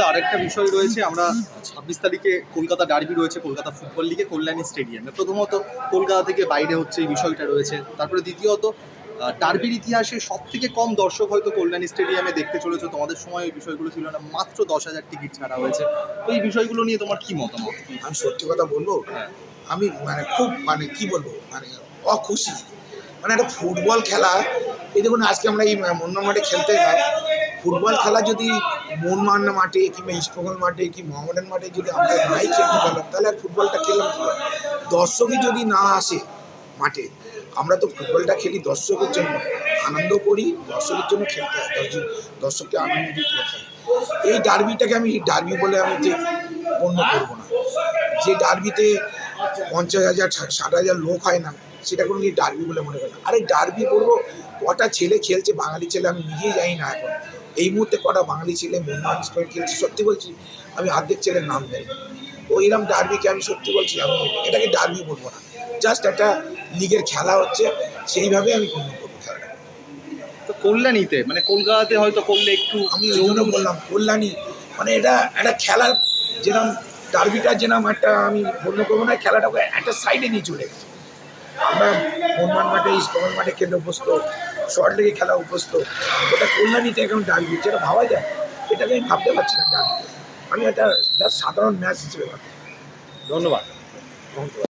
আরেকটা বিষয় রয়েছে আমরা ছাব্বিশ তারিখে কলকাতা ডার্বি রয়েছে কলকাতা ফুটবল লিগে কল্যাণী স্টেডিয়ামে প্রথমত কলকাতা থেকে বাইরে হচ্ছে এই বিষয়টা রয়েছে। তারপরে দ্বিতীয়ত ডার্বির ইতিহাসে সব থেকে কম দর্শক হয়তো কল্যাণী স্টেডিয়ামে দেখতে চলেছে। তোমাদের সময় এই বিষয়গুলো ছিল না মাত্র দশ হাজার টিকিট ছাড়া হয়েছে। তো এই বিষয়গুলো নিয়ে তোমার কি মতামত? আমি সত্যি কথা বলব হ্যাঁ। আমি মানে খুব মানে কি বলব মানে অখুশি। মানে একটা ফুটবল খেলা এই দেখুন, আজকে আমরা এই মন্নার মাঠে খেলতে এলাম। ফুটবল খেলা যদি মনমান মাঠে কিংবা ইস্টবেঙ্গল মাঠে কি মোহামেডান মাঠে যদি আমরা নাই খেলতে পারলাম, তাহলে আর ফুটবলটা খেললাম দর্শকই যদি না আসে মাঠে, আমরা তো ফুটবলটা খেলি দর্শকের জন্য। আনন্দ করি, দর্শকের জন্য খেলতে হয়, দর্শক- দর্শককে আনন্দ দিতে হয়। এই ডার্বিটাকে আমি, ডার্বি বলে আমি ঠিক গণ্য করব না। যে ডার্বিতে পঞ্চাশ হাজার ষাট হাজার লোক হয় না সেটা কোনো কি ডার্বি বলে মনে করি না। আরে ডার্বি বলব কটা ছেলে খেলছে বাঙালি ছেলে আমি নিজেই জানি না এখন। এই মুহূর্তে কটা বাঙালি ছেলে মোহনবাগান স্কোয়ার খেলছে সত্যি বলছি আমি অর্ধেক ছেলের নাম জানি। তো এরকম ডার্বিকে আমি সত্যি বলছি আমি এটাকে ডার্বি বলব না। জাস্ট একটা লিগের খেলা হচ্ছে সেইভাবে আমি গণ্য করব খেলাটা তো কল্যাণীতে মানে কলকাতাতে হয়তো করলে একটু আমি ওই জন্য বললাম কল্যাণী মানে এটা একটা খেলার যেরকম ডার্বিটা নাম একটা আমি গণ্য করব না খেলাটাকে একটা সাইডে নিয়ে চলে গেছে। আমরা হনুমান মাঠে ইস্টবেঙ্গল মাঠে খেলে অভ্যস্ত শর্ট লেগে খেলা অভ্যস্ত ওটা কল্যাণীতে এখন ডার্বি যেটা ভাবা যায় এটাকে আমি ভাবতে পারছি না ডার্বি আমি একটা জাস্ট সাধারণ ম্যাচ হিসেবে ভাবছি। ধন্যবাদ। করছি।